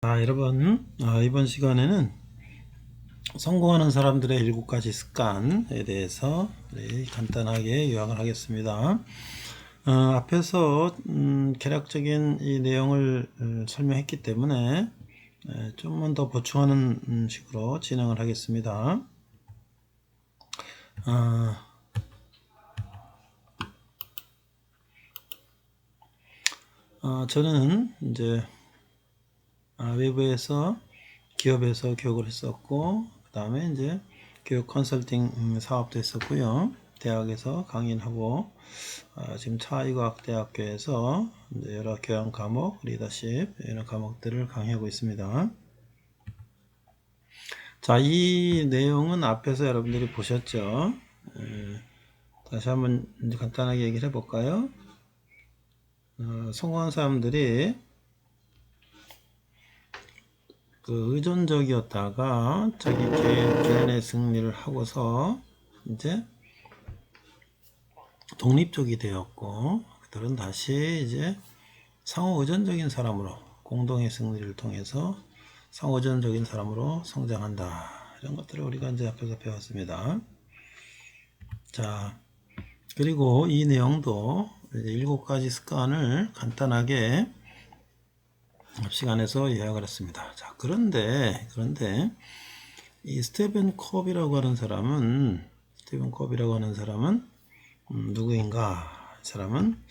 아, 여러분, 아, 이번 시간에는 성공하는 사람들의 일곱 가지 습관에 대해서 우리 간단하게 요약을 하겠습니다. 어, 앞에서 음, 개략적인 이 내용을 음, 설명했기 때문에 에, 좀만 더 보충하는 음, 식으로 진행을 하겠습니다. 아, 어, 저는 이제 아, 외부에서 기업에서 교육을 했었고 그 다음에 이제 교육 컨설팅 음, 사업도 했었고요. 대학에서 강의를 하고 아, 지금 차이과학대학교에서 여러 교양 과목, 리더십 이런 과목들을 강의하고 있습니다. 자, 이 내용은 앞에서 여러분들이 보셨죠? 에, 다시 한번 간단하게 얘기를 해볼까요? 어, 성공한 사람들이 그 의존적이었다가 자기 개, 개인의 승리를 하고서 이제 독립적이 되었고 그들은 다시 이제 상호 의존적인 사람으로 공동의 승리를 통해서 상호 의존적인 사람으로 성장한다 이런 것들을 우리가 이제 앞에서 배웠습니다. 자 그리고 이 내용도 일곱 가지 습관을 간단하게 앞 시간에서 요약을 했습니다. 자, 그런데, 그런데, 이 스테븐 컵이라고 하는 사람은, 스테븐 컵이라고 하는 사람은, 음, 누구인가? 이 사람은,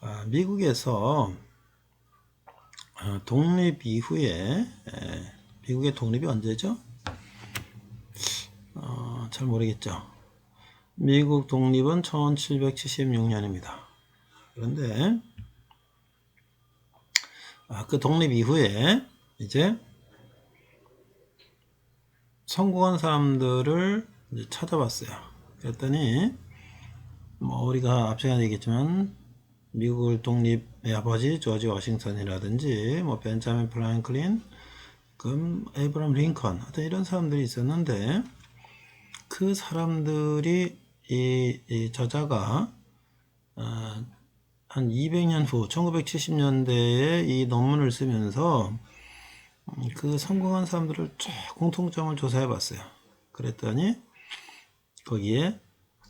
아, 미국에서, 아, 독립 이후에, 에, 미국의 독립이 언제죠? 어, 잘 모르겠죠. 미국 독립은 1776년입니다. 그런데, 아, 그 독립 이후에 이제 성공한 사람들을 찾아봤어요. 그랬더니 뭐 우리가 앞 시간에 얘기했지만 미국을 독립의 아버지 조지 워싱턴이라든지 뭐 벤자민 프랭클린, 그 에이브람 링컨 어떤 이런 사람들이 있었는데 그 사람들이 이, 이 저자가 어, 한 200년 후 1970년대에 이 논문을 쓰면서 음, 그 성공한 사람들을 쫙 공통점을 조사해 봤어요. 그랬더니 거기에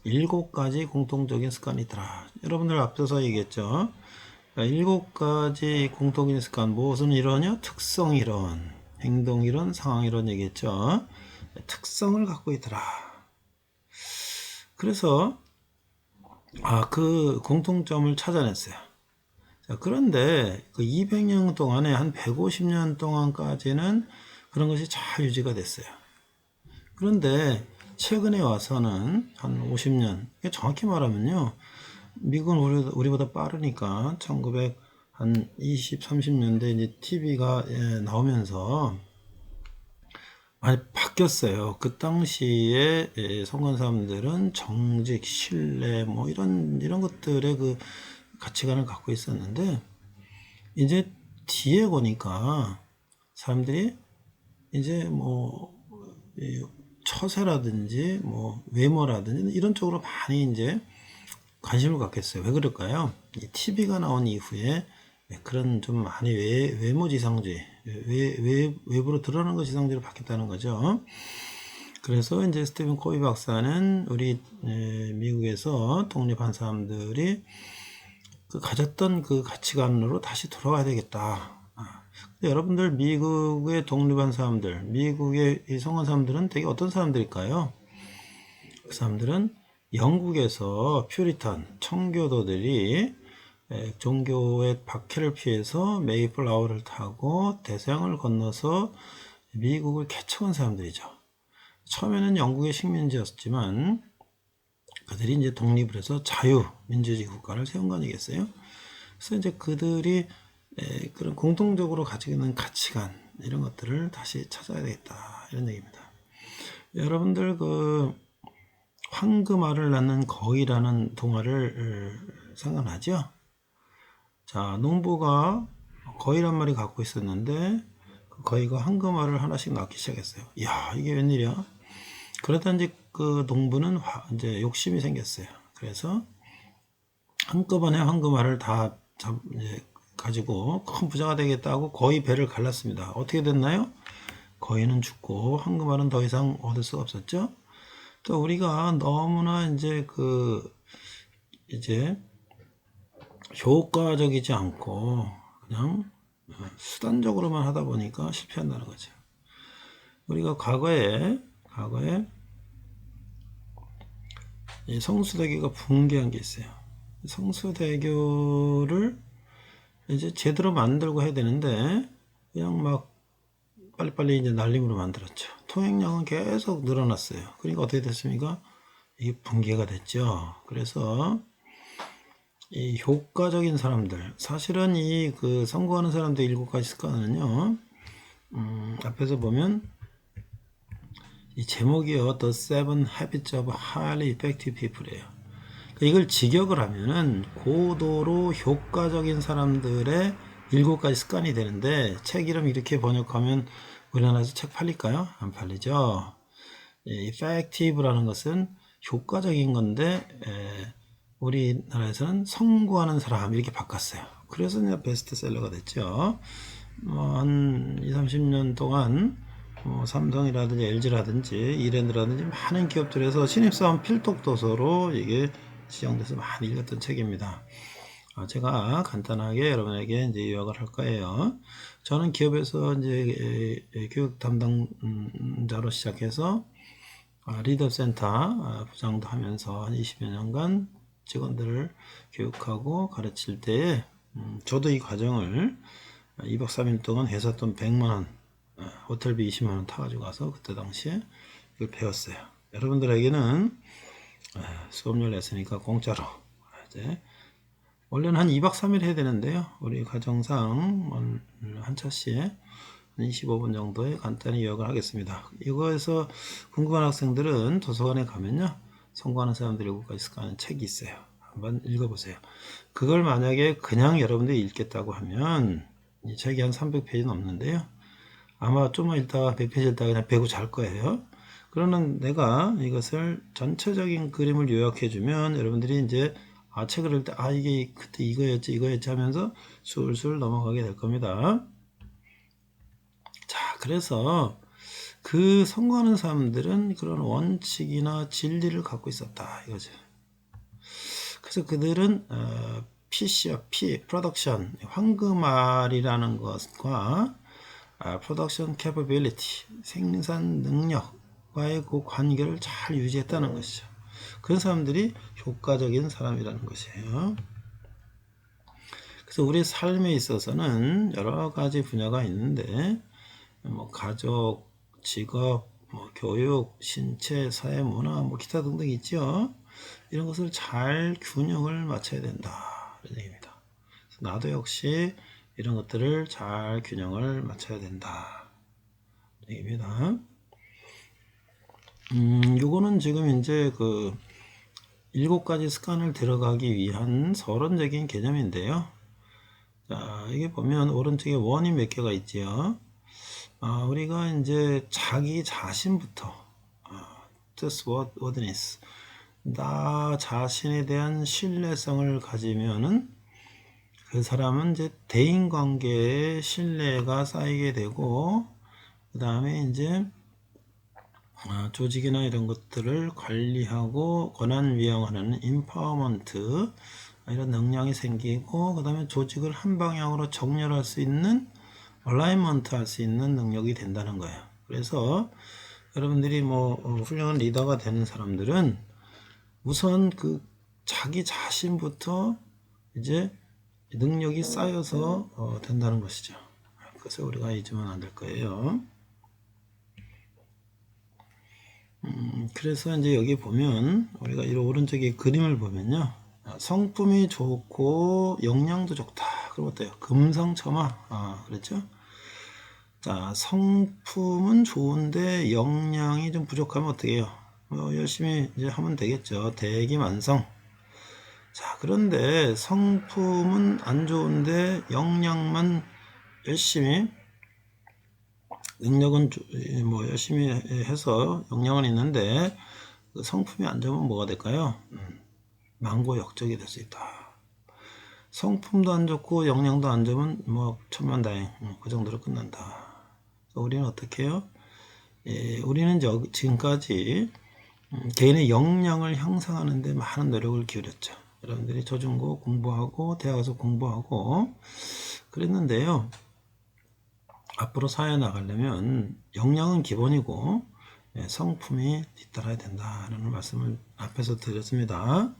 일곱 가지 공통적인 습관이 있더라. 여러분들 앞서서 얘기했죠. 그러니까 일곱 가지 공통적인 습관 무엇은 이론이요? 특성 이론, 행동 이론, 상황 이론 얘기했죠. 특성을 갖고 있더라. 그래서 아, 그 공통점을 찾아냈어요. 자, 그런데 그 200년 동안에 한 150년 동안까지는 그런 것이 잘 유지가 됐어요. 그런데 최근에 와서는 한 50년, 정확히 말하면요. 미국은 우리, 보다 빠르니까 1900, 한 20, 30년대 이제 TV가 예, 나오면서 많이 바뀌었어요. 그 당시에 예, 성관 사람들은 정직, 신뢰, 뭐 이런 이런 것들의 그 가치관을 갖고 있었는데 이제 뒤에 보니까 사람들이 이제 뭐 처세라든지 뭐 외모라든지 이런 쪽으로 많이 이제 관심을 갖겠어요. 왜 그럴까요? 이 TV가 나온 이후에 그런 좀 많이 외, 외모지상주의 외, 외, 외부로 드러나는 것이 상대로 바뀌었다는 거죠. 그래서 이제 스티븐 코비 박사는 우리 에, 미국에서 독립한 사람들이 그 가졌던 그 가치관으로 다시 돌아가야 되겠다. 아, 여러분들 미국의 독립한 사람들, 미국의 성한 사람들은 되게 어떤 사람들일까요? 그 사람들은 영국에서 퓨리탄 청교도들이 종교의 박해를 피해서 메이플라워를 타고 대서양을 건너서 미국을 개척한 사람들이죠. 처음에는 영국의 식민지였지만 그들이 이제 독립을 해서 자유민주주의 국가를 세운 거 아니겠어요? 그래서 이제 그들이 그런 공통적으로 가지고 있는 가치관 이런 것들을 다시 찾아야 되겠다 이런 얘기입니다. 여러분들 그 황금알을 낳는 거위라는 동화를 생각나죠? 자, 농부가 거위란 말이 갖고 있었는데 그 거위가 황금알을 하나씩 낳기 시작했어요. 야, 이게 웬일이야? 그러다 이제 그 농부는 화, 이제 욕심이 생겼어요. 그래서 한꺼번에 황금알을 다 잡, 이제 가지고 큰 부자가 되겠다고 거의 배를 갈랐습니다. 어떻게 됐나요? 거의는 죽고 황금알은 더 이상 얻을 수가 없었죠. 또 우리가 너무나 이제 그 이제 효과적이지 않고 그냥 수단적으로만 하다 보니까 실패한다는 거죠. 우리가 과거에 과거에 이 성수대교가 붕괴한 게 있어요. 성수대교를 이제 제대로 만들고 해야 되는데 그냥 막 빨리빨리 이제 날림으로 만들었죠. 통행량은 계속 늘어났어요. 그러니까 어떻게 됐습니까? 이게 붕괴가 됐죠. 그래서 이 효과적인 사람들, 사실은 이 그 선거하는 사람들 일곱 가지 습관은요, 음, 앞에서 보면 이 제목이요, The Seven Habits of Highly Effective People이에요. 그러니까 이걸 직역을 하면은 고도로 효과적인 사람들의 일곱 가지 습관이 되는데 책 이름 이렇게 번역하면 우리나라에서 책 팔릴까요? 안 팔리죠. 예, effective라는 것은 효과적인 건데 에, 우리나라에서는 성공하는 사람 이렇게 바꿨어요. 그래서 이제 베스트셀러가 됐죠. 뭐 한 2, 30년 동안 뭐 삼성이라든지 LG라든지 이랜드라든지 많은 기업들에서 신입사원 필독 도서로 이게 지정돼서 많이 읽었던 책입니다. 어, 제가 간단하게 여러분에게 이제 요약을 할 거예요. 저는 기업에서 이제 교육 담당자로 시작해서 아, 리더 센터 아, 부장도 하면서 한 20여 년간 직원들을 교육하고 가르칠 때에 음, 저도 이 과정을 2박 3일 동안 회사 돈 100만 원, 어, 호텔비 20만 원 타가지고 가서 그때 당시에 이걸 배웠어요. 여러분들에게는 수업료 냈으니까 공짜로 이제 원래는 한 2박 3일 해야 되는데요. 우리 과정상 한 차씩 한 25분 정도에 간단히 요약을 하겠습니다. 이거에서 궁금한 학생들은 도서관에 가면요. 성공하는 사람들이 일곱가지 습관하는 책이 있어요. 한번 읽어보세요. 그걸 만약에 그냥 여러분들이 읽겠다고 하면 이 책이 한 300페이지 넘는데요. 아마 좀만 읽다가 100페이지 읽다가 그냥 배고 잘 거예요. 그러는 내가 이것을 전체적인 그림을 요약해주면 여러분들이 이제 아 책을 읽을 때 아 이게 그때 이거였지 이거였지 하면서 술술 넘어가게 될 겁니다. 자 그래서 그 성공하는 사람들은 그런 원칙이나 진리를 갖고 있었다 이거죠. 그래서 그들은 어, PC와 P, 프로덕션, 황금알이라는 것과 아, 프로덕션 캐퍼빌리티, 생산 능력과의 그 관계를 잘 유지했다는 것이죠. 그런 사람들이 효과적인 사람이라는 것이에요. 그래서 우리 삶에 있어서는 여러 가지 분야가 있는데, 뭐 가족, 직업, 뭐 교육, 신체, 사회, 문화, 뭐 기타 등등 있죠. 이런 것을 잘 균형을 맞춰야 된다. 이런 얘기입니다. 나도 역시 이런 것들을 잘 균형을 맞춰야 된다. 얘기입니다. 음, 요거는 지금 이제 그 일곱 가지 습관을 들어가기 위한 서론적인 개념인데요. 자, 이게 보면 오른쪽에 원이 몇 개가 있지요. 아, 우리가 이제 자기 자신부터 아, just what, whatness 나 자신에 대한 신뢰성을 가지면은 그 사람은 이제 대인 관계에 신뢰가 쌓이게 되고 그 다음에 이제 아, 조직이나 이런 것들을 관리하고 권한 위양하는 인파워먼트 이런 능력이 생기고 그 다음에 조직을 한 방향으로 정렬할 수 있는 얼라이먼트 할 수 있는 능력이 된다는 거예요. 그래서 여러분들이 뭐 어, 훌륭한 리더가 되는 사람들은 우선 그 자기 자신부터 이제 능력이 쌓여서 어, 된다는 것이죠. 그래서 우리가 잊으면 안 될 거예요. 음, 그래서 이제 여기 보면 우리가 이 오른쪽에 그림을 보면요. 성품이 좋고 영양도 좋다. 그리고 어때요? 금성첨화. 아, 그랬죠? 자, 성품은 좋은데 영양이 좀 부족하면 어떻게 해요? 뭐 열심히 이제 하면 되겠죠. 대기만성. 자, 그런데 성품은 안 좋은데 영양만 열심히 능력은 뭐 열심히 해서 역량은 있는데 그 성품이 안 좋으면 뭐가 될까요? 음, 망고 역적이 될 수 있다. 성품도 안 좋고 영양도 안 좋으면 뭐 천만다행 음, 그 정도로 끝난다. 우리는 어떻게 해요? 예, 우리는 저, 지금까지 음, 개인의 역량을 향상하는 데 많은 노력을 기울였죠. 여러분들이 저중고 공부하고 대학 가서 공부하고 그랬는데요. 앞으로 사회 나가려면 역량은 기본이고 예, 성품이 뒤따라야 된다라는 말씀을 앞에서 드렸습니다.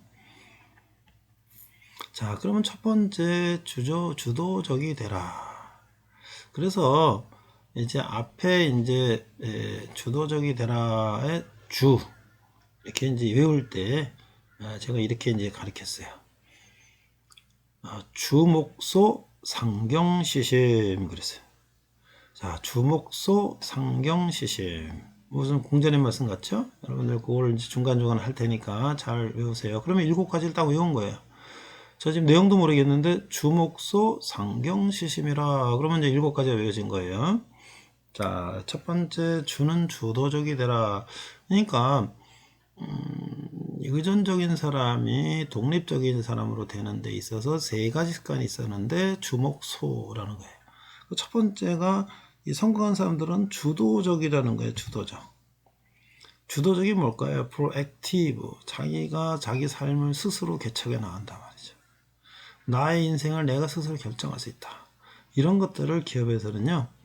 자, 그러면 첫 번째 주조 주도적이 되라. 그래서 이제 앞에 이제 에, 주도적이 되라의 주 이렇게 이제 외울 때 아, 제가 이렇게 이제 가르쳤어요. 아, 주목소 상경시심 그랬어요. 자, 주목소 상경시심 무슨 공전의 말씀 같죠? 여러분들 그걸 이제 중간중간 할 테니까 잘 외우세요. 그러면 일곱 가지를 딱 외운 거예요. 저 지금 내용도 모르겠는데 주목소 상경시심이라 그러면 이제 일곱 가지가 외워진 거예요. 자, 첫 번째 주는 주도적이 되라. 그러니까 음, 의존적인 사람이 독립적인 사람으로 되는 데 있어서 세 가지 습관이 있었는데 주목소라는 거예요. 그첫 번째가 이 성공한 사람들은 주도적이라는 거예요. 주도적. 주도적이 뭘까요? proactive. 자기가 자기 삶을 스스로 개척해 나간단 말이죠. 나의 인생을 내가 스스로 결정할 수 있다. 이런 것들을 기업에서는요.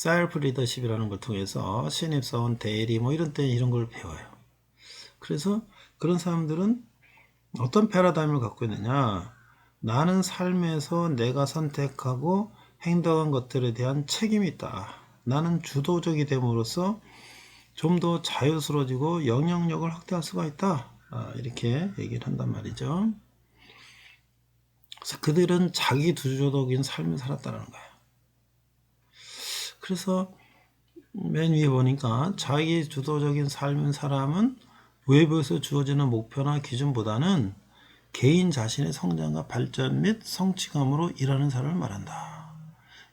셀프 리더십이라는 걸 통해서 신입사원, 대리 뭐 이런 때 이런 걸 배워요. 그래서 그런 사람들은 어떤 패러다임을 갖고 있느냐? 나는 삶에서 내가 선택하고 행동한 것들에 대한 책임이 있다. 나는 주도적이 됨으로써 좀 더 자유스러워지고 영향력을 확대할 수가 있다. 아, 이렇게 얘기를 한단 말이죠. 그래서 그들은 자기 주도적인 삶을 살았다는 거예요. 그래서 맨 위에 보니까 자기 주도적인 삶을 사람은 외부에서 주어지는 목표나 기준보다는 개인 자신의 성장과 발전 및 성취감으로 일하는 사람을 말한다.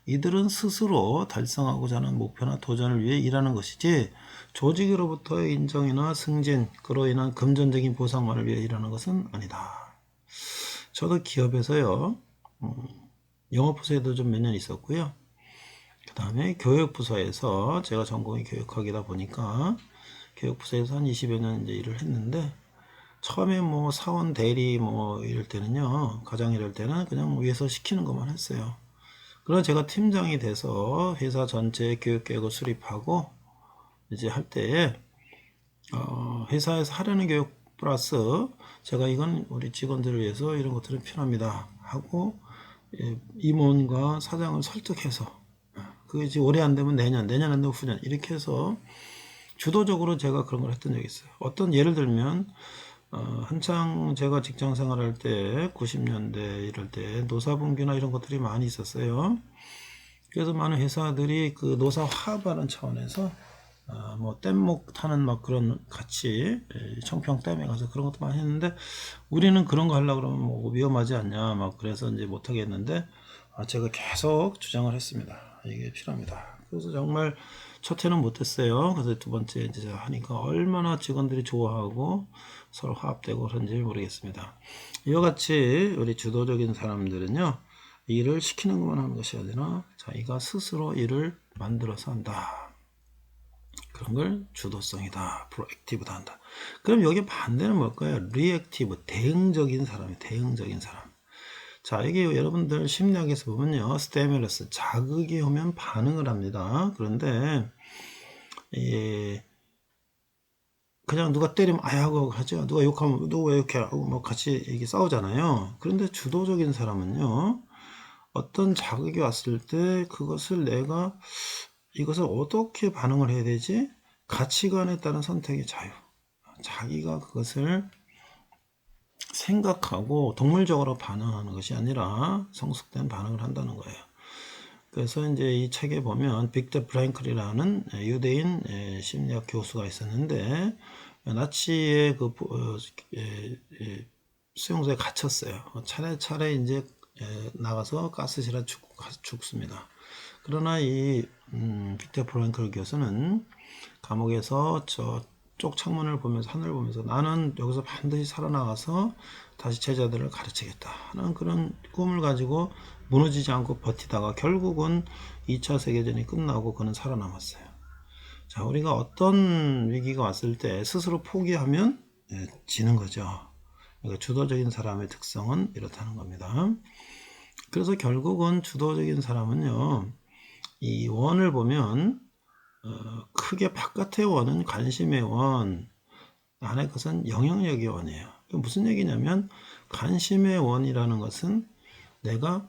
이들은 스스로 달성하고자 하는 목표나 도전을 위해 일하는 것이지 조직으로부터의 인정이나 승진, 그로 인한 금전적인 보상만을 위해 일하는 것은 아니다. 저도 기업에서요, 음, 영업 부서에도 좀 몇 년 있었고요. 그 다음에 교육부서에서 제가 전공이 교육학이다 보니까 교육부서에서 한 20여 년 이제 일을 했는데 처음에 뭐 사원 대리 뭐 이럴 때는요 과장 이럴 때는 그냥 위에서 시키는 것만 했어요. 그러나 제가 팀장이 돼서 회사 전체 교육 계획을 수립하고 이제 할 때에 어, 회사에서 하려는 교육 플러스 제가 이건 우리 직원들을 위해서 이런 것들은 필요합니다 하고 예, 임원과 사장을 설득해서 그게 이제 올해 안 되면 내년, 내년 안 되면 후년 이렇게 해서 주도적으로 제가 그런 걸 했던 적이 있어요. 어떤 예를 들면 어, 한창 제가 직장 생활할 때 90년대 이럴 때 노사분규나 이런 것들이 많이 있었어요. 그래서 많은 회사들이 그 노사 화합하는 차원에서 어, 뭐 뗏목 타는 막 그런 같이 예, 청평 댐에 가서 그런 것도 많이 했는데 우리는 그런 거 하려고 그러면 뭐 위험하지 않냐 막 그래서 이제 못 하겠는데 아, 제가 계속 주장을 했습니다. 이게 필요합니다. 그래서 정말 첫 해는 못했어요. 그래서 두 번째 이제 하니까 얼마나 직원들이 좋아하고 서로 화합되고 그런지 모르겠습니다. 이와 같이 우리 주도적인 사람들은요, 일을 시키는 것만 하는 것이 아니라 자기가 스스로 일을 만들어서 한다. 그런 걸 주도성이다. 프로액티브다 한다. 그럼 여기 반대는 뭘까요? 리액티브, 대응적인 사람이 대응적인 사람. 자, 이게 여러분들 심리학에서 보면요. 스테미러스, 자극이 오면 반응을 합니다. 그런데, 예, 그냥 누가 때리면 아야 하고 하죠. 누가 욕하면 누가 왜 이렇게 하고 뭐 같이 이게 싸우잖아요. 그런데 주도적인 사람은요. 어떤 자극이 왔을 때 그것을 내가 이것을 어떻게 반응을 해야 되지? 가치관에 따른 선택의 자유. 자기가 그것을 생각하고 동물적으로 반응하는 것이 아니라 성숙된 반응을 한다는 거예요. 그래서 이제 이 책에 보면 빅터 프랭클이라는 유대인 심리학 교수가 있었는데 나치의 그 어, 수용소에 갇혔어요. 차례차례 이제 나가서 가스실에 죽, 죽습니다. 그러나 이 음, 빅터 프랭클 교수는 감옥에서 저저 쪽 창문을 보면서 하늘을 보면서 나는 여기서 반드시 살아나가서 다시 제자들을 가르치겠다 하는 그런 꿈을 가지고 무너지지 않고 버티다가 결국은 2차 세계전이 끝나고 그는 살아남았어요. 자, 우리가 어떤 위기가 왔을 때 스스로 포기하면 예, 지는 거죠. 그러니까 주도적인 사람의 특성은 이렇다는 겁니다. 그래서 결국은 주도적인 사람은요, 이 원을 보면 어, 크게 바깥의 원은 관심의 원, 안의 것은 영향력의 원이에요. 무슨 얘기냐면 관심의 원이라는 것은 내가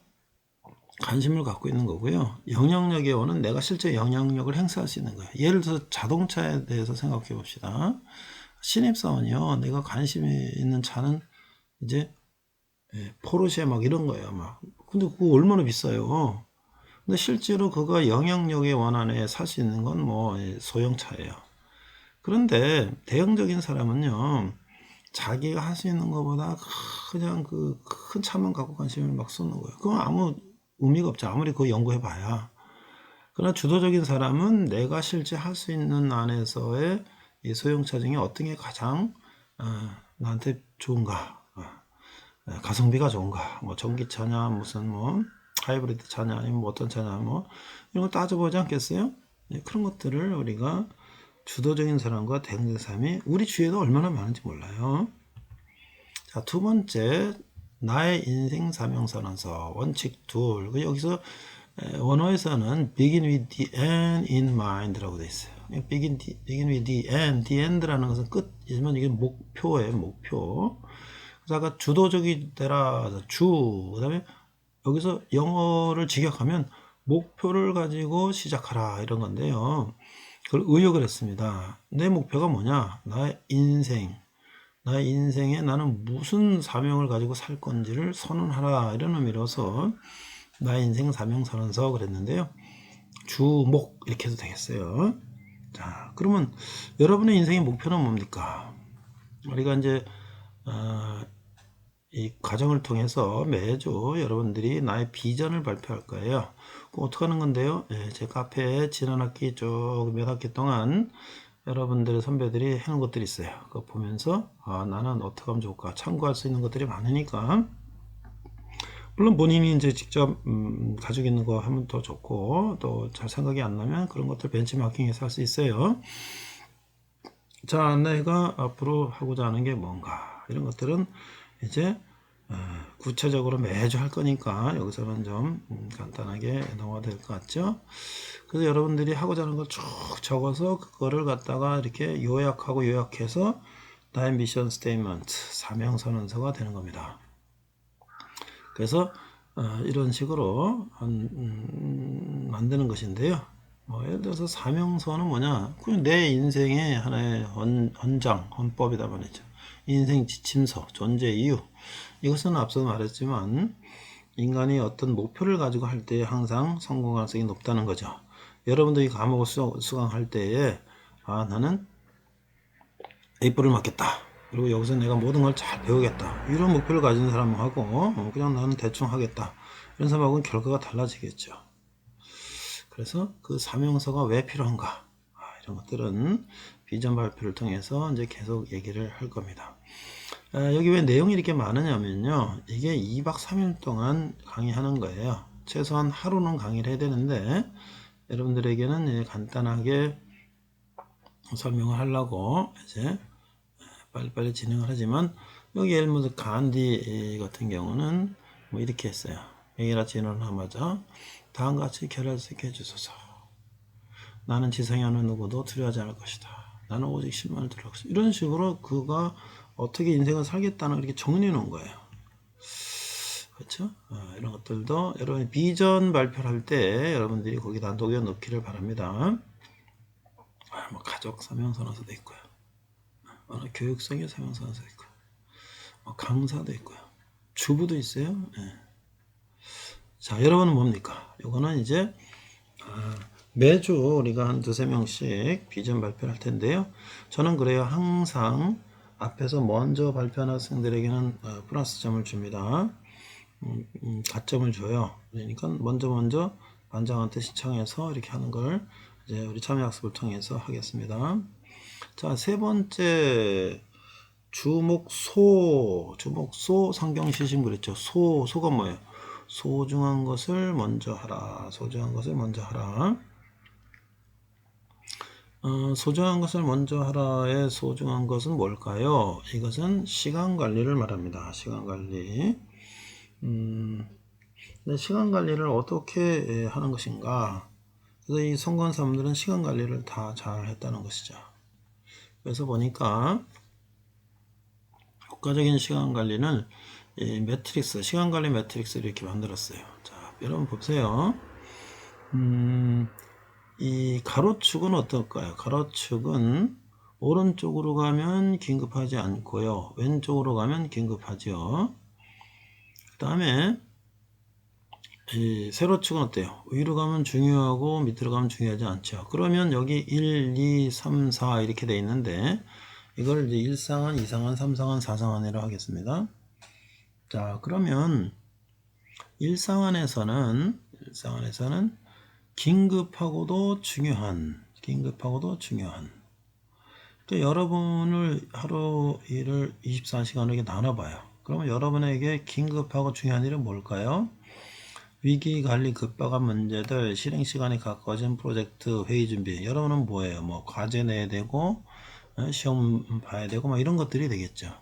관심을 갖고 있는 거고요. 영향력의 원은 내가 실제 영향력을 행사할 수 있는 거예요. 예를 들어서 자동차에 대해서 생각해 봅시다. 신입사원이요. 내가 관심이 있는 차는 이제 예, 포르쉐 막 이런 거예요. 막. 근데 그거 얼마나 비싸요. 근데 실제로 그가 영향력의 원안에 살 수 있는 건 뭐 소형차예요. 그런데 대형적인 사람은요, 자기가 할 수 있는 것보다 그냥 그 큰 차만 갖고 관심을 막 쏟는 거예요. 그건 아무 의미가 없죠. 아무리 그거 연구해 봐야. 그러나 주도적인 사람은 내가 실제 할 수 있는 안에서의 이 소형차 중에 어떤 게 가장 어, 나한테 좋은가, 어, 가성비가 좋은가, 뭐 전기차냐, 무슨 뭐 하이브리드 차냐, 아니면 뭐 어떤 차냐, 뭐 이런 걸 따져보지 않겠어요? 네, 그런 것들을 우리가 주도적인 사람과 대응적인 사람이 우리 주위에도 얼마나 많은지 몰라요. 자, 두 번째, 나의 인생 사명선언서, 원칙 둘. 그 여기서 에, 원어에서는 begin with the end in mind라고 돼 있어요. begin, the- begin with the end. the end라는 것은 끝이지만 이게 목표예요, 목표. 그래서 아까 주도적이 되라, 주. 그 다음에 여기서 영어를 직역하면 목표를 가지고 시작하라 이런 건데요. 그걸 의역을 했습니다. 내 목표가 뭐냐? 나의 인생. 나의 인생에 나는 무슨 사명을 가지고 살 건지를 선언하라 이런 의미로서 나의 인생 사명 선언서 그랬는데요. 주목 이렇게 해도 되겠어요. 자, 그러면 여러분의 인생의 목표는 뭡니까? 우리가 이제 어, 이 과정을 통해서 매주 여러분들이 나의 비전을 발표할 거예요. 그 어떻게 하는 건데요? 예, 제 카페에 지난 학기 쭉 몇 학기 동안 여러분들의 선배들이 해놓은 것들이 있어요. 그거 보면서 아, 나는 어떻게 하면 좋을까 참고할 수 있는 것들이 많으니까 물론 본인이 이제 직접 음, 가지고 있는 거 하면 더 좋고 또 잘 생각이 안 나면 그런 것들 벤치마킹해서 할 수 있어요. 자, 내가 앞으로 하고자 하는 게 뭔가 이런 것들은 이제 어, 구체적으로 매주 할 거니까 여기서는 좀 음, 간단하게 넘어가 될 것 같죠? 그래서 여러분들이 하고자 하는 걸 쭉 적어서 그거를 갖다가 이렇게 요약하고 요약해서 나의 미션 스테이먼트 사명 선언서가 되는 겁니다. 그래서 어, 이런 식으로 한, 음, 만드는 것인데요. 뭐 예를 들어서 사명서는 뭐냐? 그냥 내 인생의 하나의 헌, 헌장, 헌법이다 말이죠. 인생 지침서, 존재 이유. 이것은 앞서 말했지만 인간이 어떤 목표를 가지고 할 때 항상 성공 가능성이 높다는 거죠. 여러분들이 과목을 수, 수강할 때에 아 나는 A뿔을 맞겠다. 그리고 여기서 내가 모든 걸 잘 배우겠다. 이런 목표를 가진 사람하고 어, 그냥 나는 대충 하겠다. 이런 사람하고는 결과가 달라지겠죠. 그래서 그 사명서가 왜 필요한가? 아, 이런 것들은 비전 발표를 통해서 이제 계속 얘기를 할 겁니다. 아, 여기 왜 내용이 이렇게 많으냐면요. 이게 2박 3일 동안 강의하는 거예요. 최소한 하루는 강의를 해야 되는데, 여러분들에게는 간단하게 설명을 하려고 이제 빨리빨리 진행을 하지만, 여기 예를 들어서 간디 같은 경우는 뭐 이렇게 했어요. 여기라 진언을 하마자 다음과 같이 결혈색해 주소서. 나는 지상에 어느 누구도 두려워하지 않을 것이다. 나는 오직 실만을 두려워. 이런 식으로 그가 어떻게 인생을 살겠다는 걸 이렇게 정리해 놓은 거예요. 그렇죠? 어, 이런 것들도 여러분 비전 발표를 할때 여러분들이 거기다 녹여 넣기를 바랍니다. 아, 뭐 가족 사명선언서도 있고요. 어, 교육성의 사명선언서 있고요. 뭐 강사도 있고요. 주부도 있어요. 예. 자, 여러분은 뭡니까? 이거는 이제 아, 매주 우리가 한 두세 명씩 비전 발표를 할 텐데요. 저는 그래요. 항상 앞에서 먼저 발표한 학생들에게는 어, 플러스 점을 줍니다. 음, 음, 가점을 줘요. 그러니까 먼저 먼저 반장한테 시청해서 이렇게 하는 걸 이제 우리 참여학습을 통해서 하겠습니다. 자, 세 번째 주목소, 주목소 상경시심 그랬죠. 소, 소가 뭐예요? 소중한 것을 먼저 하라. 소중한 것을 먼저 하라. 어, 소중한 것을 먼저 하라의 소중한 것은 뭘까요? 이것은 시간 관리를 말합니다. 시간 관리. 음, 시간 관리를 어떻게 예, 하는 것인가? 그래서 이 성공 사람들은 시간 관리를 다 잘 했다는 것이죠. 그래서 보니까 효과적인 시간 관리는 이 매트릭스, 시간 관리 매트릭스를 이렇게 만들었어요. 자, 여러분 보세요. 음, 이 가로축은 어떨까요? 가로축은 오른쪽으로 가면 긴급하지 않고요. 왼쪽으로 가면 긴급하죠. 그 다음에 이 세로축은 어때요? 위로 가면 중요하고 밑으로 가면 중요하지 않죠. 그러면 여기 1, 2, 3, 4 이렇게 돼 있는데 이걸 이제 1상한, 2상한, 3상한, 4상한이라고 하겠습니다. 자, 그러면 1상한에서는 1상한에서는 긴급하고도 중요한, 긴급하고도 중요한. 또 여러분을 하루 일을 24시간으로 이렇게 나눠봐요. 그러면 여러분에게 긴급하고 중요한 일은 뭘까요? 위기 관리 급박한 문제들, 실행 시간이 가까워진 프로젝트 회의 준비. 여러분은 뭐예요? 뭐 과제 내야 되고 어, 시험 봐야 되고 뭐 이런 것들이 되겠죠.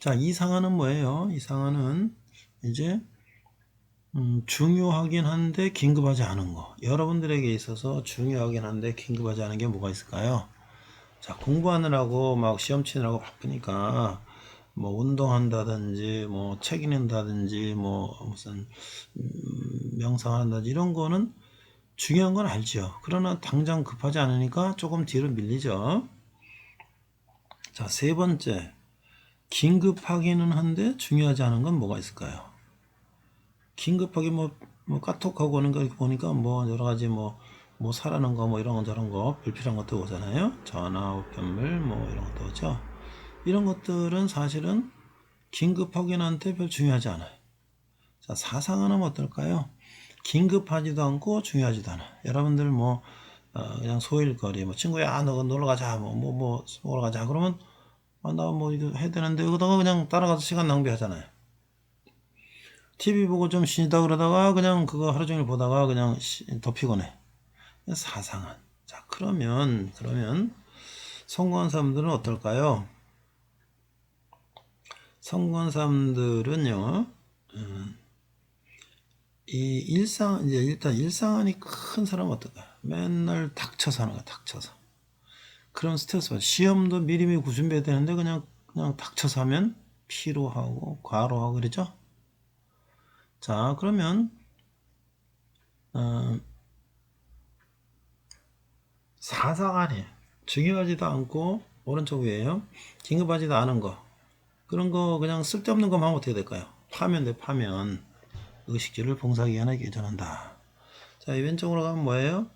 자, 이 상한은 뭐예요? 이 상한은 이제 음, 중요하긴 한데 긴급하지 않은 거. 여러분들에게 있어서 중요하긴 한데 긴급하지 않은 게 뭐가 있을까요? 자, 공부하느라고 막 시험 치느라고 바쁘니까 뭐 운동한다든지 뭐 책 읽는다든지 뭐 무슨 음, 명상한다든지 이런 거는 중요한 건 알죠. 그러나 당장 급하지 않으니까 조금 뒤로 밀리죠. 자, 세 번째. 긴급하기는 한데 중요하지 않은 건 뭐가 있을까요? 긴급하게 뭐, 뭐 카톡하고 오는 거 보니까 뭐 여러 가지 뭐, 뭐 사라는 거 뭐 이런 거 저런 거 불필요한 것도 오잖아요. 전화, 우편물 뭐 이런 것도 오죠. 이런 것들은 사실은 긴급하긴 한데 별 중요하지 않아요. 자, 사상은 어떨까요? 긴급하지도 않고 중요하지도 않아. 여러분들 뭐, 어, 그냥 소일거리, 뭐, 친구야, 너 놀러 가자, 뭐, 뭐, 뭐, 먹으러 가자. 그러면, 아, 나 뭐, 이거 해야 되는데, 여기다가 그냥 따라가서 시간 낭비하잖아요. TV 보고 좀 쉬다 그러다가 그냥 그거 하루 종일 보다가 그냥 시- 더 피곤해. 사상한. 자, 그러면, 그러면, 성공한 사람들은 어떨까요? 성공한 사람들은요, 음, 이 일상, 이제 일단 일상안이 큰 사람은 어떨까? 맨날 닥쳐서 하는 거야, 닥쳐서. 그런 스트레스 받아. 시험도 미리미리 구준비해야 되는데 그냥, 그냥 닥쳐서 하면 피로하고 과로하고 그러죠? 자, 그러면, 어, 사상안이 중요하지도 않고, 오른쪽 위에요. 긴급하지도 않은 거. 그런 거 그냥 쓸데없는 것만 어떻게 될까요? 파면 돼, 파면. 의식주를 봉사기관에 교전한다. 자, 이 왼쪽으로 가면 뭐예요?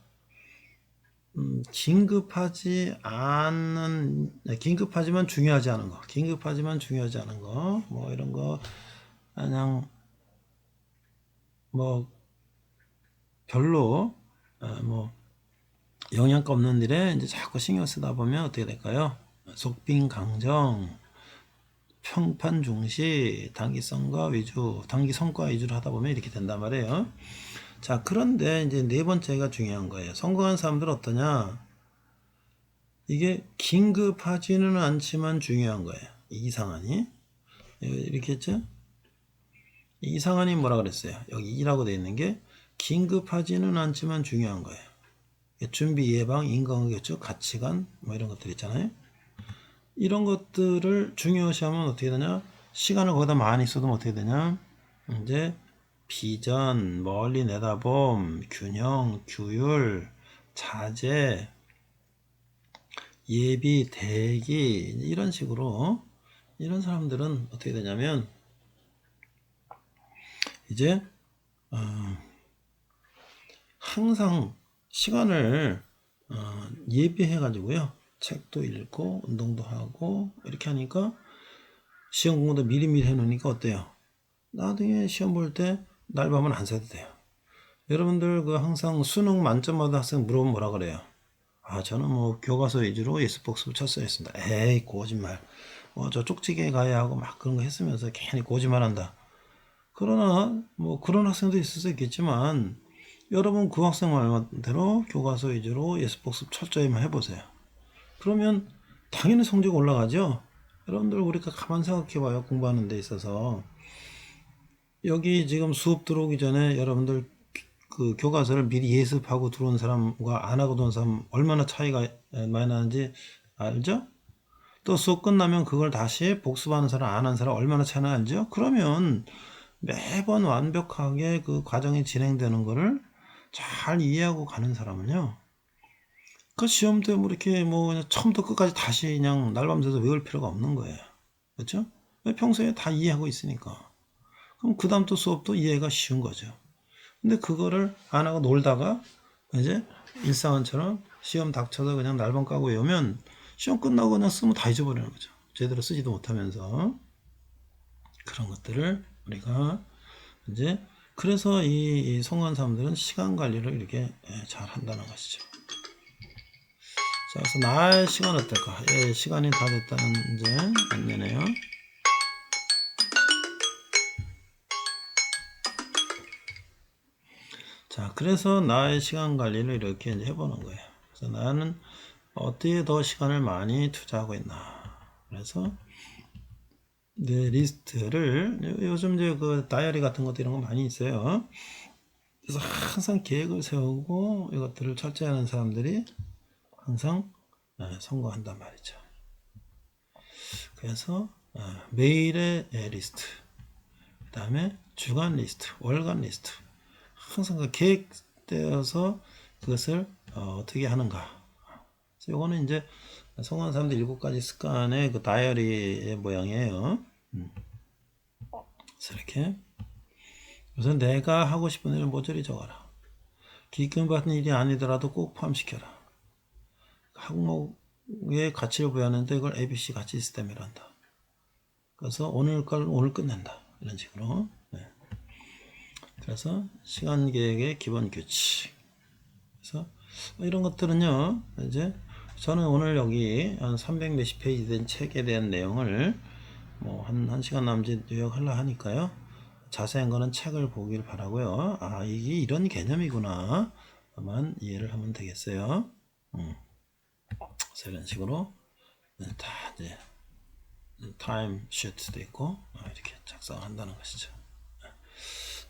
음, 긴급하지 않은, 네, 긴급하지만 중요하지 않은 거. 긴급하지만 중요하지 않은 거. 뭐 이런 거, 그냥, 뭐, 별로, 어, 뭐, 영양가 없는 일에 이제 자꾸 신경 쓰다 보면 어떻게 될까요? 속빈 강정, 평판 중시, 단기 성과 위주, 단기 성과 위주로 하다 보면 이렇게 된단 말이에요. 자, 그런데 이제 네 번째가 중요한 거예요. 성공한 사람들은 어떠냐? 이게 긴급하지는 않지만 중요한 거예요. 이상하니? 이렇게 했죠? 이상하니 뭐라 그랬어요? 여기 2라고 되어 있는 게 긴급하지는 않지만 중요한 거예요. 준비, 예방, 인간관계죠. 가치관, 뭐 이런 것들 있잖아요. 이런 것들을 중요시하면 어떻게 되냐? 시간을 거기다 많이 써두면 어떻게 되냐? 이제 비전, 멀리 내다봄, 균형, 규율, 자제, 예비, 대기 이런 식으로 이런 사람들은 어떻게 되냐면 이제 어, 항상 시간을 어, 예비해 가지고요. 책도 읽고 운동도 하고 이렇게 하니까 시험 공부도 미리미리 해놓으니까 어때요? 나중에 시험 볼 때 날밤은 안 새도 돼요. 여러분들 그 항상 수능 만점 받은 학생 물어보면 뭐라 그래요? 아, 저는 뭐 교과서 위주로 예습복습 쳤어야 했습니다. 에이, 거짓말. 뭐저 쪽지게 가야 하고 막 그런 거 했으면서 괜히 거짓말 한다. 그러나 뭐 그런 학생도 있을 수 있겠지만 여러분 그 학생 말대로 교과서 위주로 예습복습 철저히만 해보세요. 그러면 당연히 성적 올라가죠. 여러분들 우리가 가만 생각해봐요. 공부하는 데 있어서 여기 지금 수업 들어오기 전에 여러분들 그 교과서를 미리 예습하고 들어온 사람과 안 하고 들어온 사람 얼마나 차이가 많이 나는지 알죠? 또 수업 끝나면 그걸 다시 복습하는 사람 안 하는 사람 얼마나 차이 나는지요? 그러면 매번 완벽하게 그 과정이 진행되는 거를 잘 이해하고 가는 사람은요. 그 시험 때 뭐 이렇게 뭐 처음부터 끝까지 다시 그냥 날밤새서 외울 필요가 없는 거예요. 그렇죠? 왜 평소에 다 이해하고 있으니까. 그럼 그 다음 또 수업도 이해가 쉬운 거죠. 근데 그거를 안 하고 놀다가 이제 일상처럼 시험 닥쳐서 그냥 날밤 까고 외우면 시험 끝나고 그냥 쓰면 다 잊어버리는 거죠. 제대로 쓰지도 못하면서 그런 것들을 우리가 이제 그래서 이, 이 성공한 사람들은 시간 관리를 이렇게 예, 잘 한다는 것이죠. 자, 그래서 나의 시간 어떨까? 예, 시간이 다 됐다는 이제 안내네요. 자, 그래서 나의 시간 관리를 이렇게 이제 해보는 거예요. 그래서 나는 어디에 더 시간을 많이 투자하고 있나. 그래서 내 리스트를 요- 요즘 이제 그 다이어리 같은 것도 이런 거 많이 있어요. 그래서 항상 계획을 세우고 이것들을 철저히 하는 사람들이 항상 어, 성공한단 말이죠. 그래서 어, 매일의 예, 리스트, 그 다음에 주간 리스트, 월간 리스트, 항상 그 계획되어서 그것을 어, 떻게 하는가. 요거는 이제 성공한 사람들 일곱 가지 습관의 그 다이어리의 모양이에요. 음. 그래서 이렇게 우선 내가 하고 싶은 일을 모조리 적어라. 기금 받는 일이 아니더라도 꼭 포함시켜라. 항목의 가치를 부여하는데 이걸 ABC 가치 시스템이라 한다. 그래서 오늘 걸 오늘 끝낸다. 이런 식으로. 네. 그래서 시간 계획의 기본 규칙. 그래서 이런 것들은요, 이제 저는 오늘 여기 한 300 몇십 페이지 된 책에 대한 내용을 뭐 한, 한 시간 남짓 요약하려 하니까요. 자세한 거는 책을 보길 바라고요. 아, 이게 이런 개념이구나. 만 이해를 하면 되겠어요. 음. 이런 식으로 다 이제 타임 슈트도 있고 어, 이렇게 작성한다는 것이죠.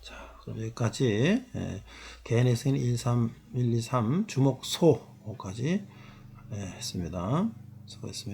자, 그럼 여기까지 예, 개인의 승인 1, 3, 1, 2, 3 주목소까지 예, 했습니다. 수고했습니다.